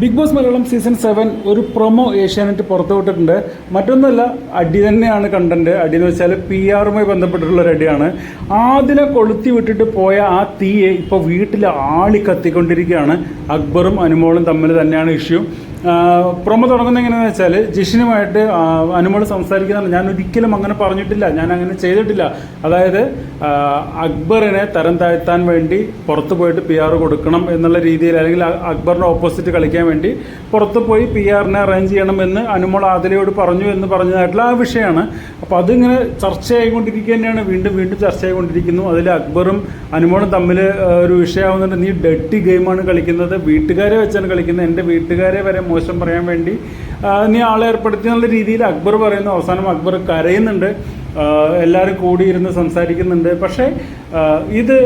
Big boss Malayalam season seven ഒരു promo Asianet പുറത്തുവിട്ടിട്ടുണ്ട്. മറ്റൊന്നുമല്ല അടി തന്നെയാണ് കണ്ടന്റ് അടി എന്ന് വെച്ചാൽ പി ആറുമായി ബന്ധപ്പെട്ടിട്ടുള്ള ഒരു അടിയാണ്. ആദിനെ കൊളുത്തി വിട്ടിട്ട് പോയ ആ തീയെ ഇപ്പോൾ വീട്ടിൽ ആളി കത്തിക്കൊണ്ടിരിക്കുകയാണ് അക്ബറും അനുമോളും തമ്മിൽ തന്നെയാണ് ഇഷ്യൂ പ്രൊമോ തുടങ്ങുന്നത് എങ്ങനെയാണെന്ന് വെച്ചാൽ ജിഷിനുമായിട്ട് അനുമോൾ സംസാരിക്കുന്നതാണ്. ഞാൻ ഒരിക്കലും അങ്ങനെ പറഞ്ഞിട്ടില്ല. ഞാൻ അങ്ങനെ ചെയ്തിട്ടില്ല. അതായത് അക്ബറിനെ തരം താഴ്ത്താൻ വേണ്ടി പുറത്ത് പോയിട്ട് പി ആർ കൊടുക്കണം എന്നുള്ള രീതിയിൽ അല്ലെങ്കിൽ അക്ബറിനെ ഓപ്പോസിറ്റ് കളിക്കാൻ വേണ്ടി പുറത്ത് പോയി പി ആറിനെ അറേഞ്ച് ചെയ്യണം എന്ന് അനുമോൾ ആദിലയോട് പറഞ്ഞു എന്ന് പറഞ്ഞതായിട്ടുള്ള ആ വിഷയമാണ്. അപ്പോൾ അതിങ്ങനെ ചർച്ചയായിക്കൊണ്ടിരിക്കുക തന്നെയാണ്. വീണ്ടും വീണ്ടും ചർച്ചയായിക്കൊണ്ടിരിക്കുന്നു. അതിൽ അക്ബറും അനുമോളും തമ്മിൽ ഒരു വിഷയമാവുന്നുണ്ട്. നീ ഡട്ടി ഗെയിമാണ് കളിക്കുന്നത്. വീട്ടുകാരെ വെച്ചാണ് കളിക്കുന്നത്. എന്റെ വീട്ടുകാരെ വരെ മോശം പറയാൻ വേണ്ടി. നീ ആളെ ഏർപ്പെടുത്തി എന്നുള്ള രീതിയിൽ അക്ബർ പറയുന്നു. അവസാനം അക്ബർ കരയുന്നുണ്ട്. എല്ലാവരും കൂടിയിരുന്ന് സംസാരിക്കുന്നുണ്ട്. പക്ഷേ ഇത്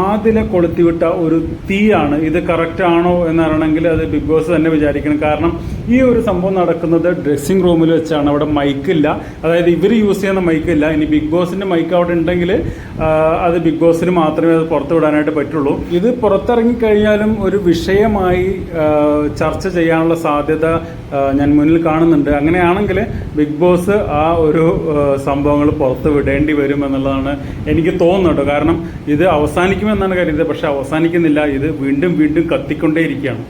ആദിലെ കൊളുത്തിവിട്ട ഒരു തീയാണ്. ഇത് കറക്റ്റ് ആണോ എന്നറിയണമെങ്കിൽ അത് ബിഗ് ബോസ് തന്നെ വിചാരിക്കണം. കാരണം ഈ ഒരു സംഭവം നടക്കുന്നത് ഡ്രസ്സിംഗ് റൂമിൽ വെച്ചാണ്. അവിടെ മൈക്കില്ല അതായത് ഇവർ യൂസ് ചെയ്യുന്ന മൈക്കില്ല ഇനി ബിഗ് ബോസിന്റെ മൈക്ക് അവിടെ ഉണ്ടെങ്കിൽ അത് ബിഗ് ബോസിന് മാത്രമേ അത് പുറത്തു വിടാനായിട്ട് പറ്റുള്ളൂ. ഇത് പുറത്തിറങ്ങി കഴിഞ്ഞാലും ഒരു വിഷയമായി ചർച്ച ചെയ്യാനുള്ള സാധ്യത ഞാൻ മുന്നിൽ കാണുന്നുണ്ട്. അങ്ങനെയാണെങ്കിൽ ബിഗ് ബോസ് ആ ഒരു സംഭവങ്ങൾ പുറത്ത് വിടേണ്ടി വരും എന്നുള്ളതാണ് എനിക്ക് തോന്നുന്നത് കാരണം ഇത് അവസാനിക്കുമെന്നാണ് കരുതിയത്. പക്ഷെ അവസാനിക്കുന്നില്ല. ഇത് വീണ്ടും വീണ്ടും കത്തിക്കൊണ്ടേയിരിക്കുകയാണ്.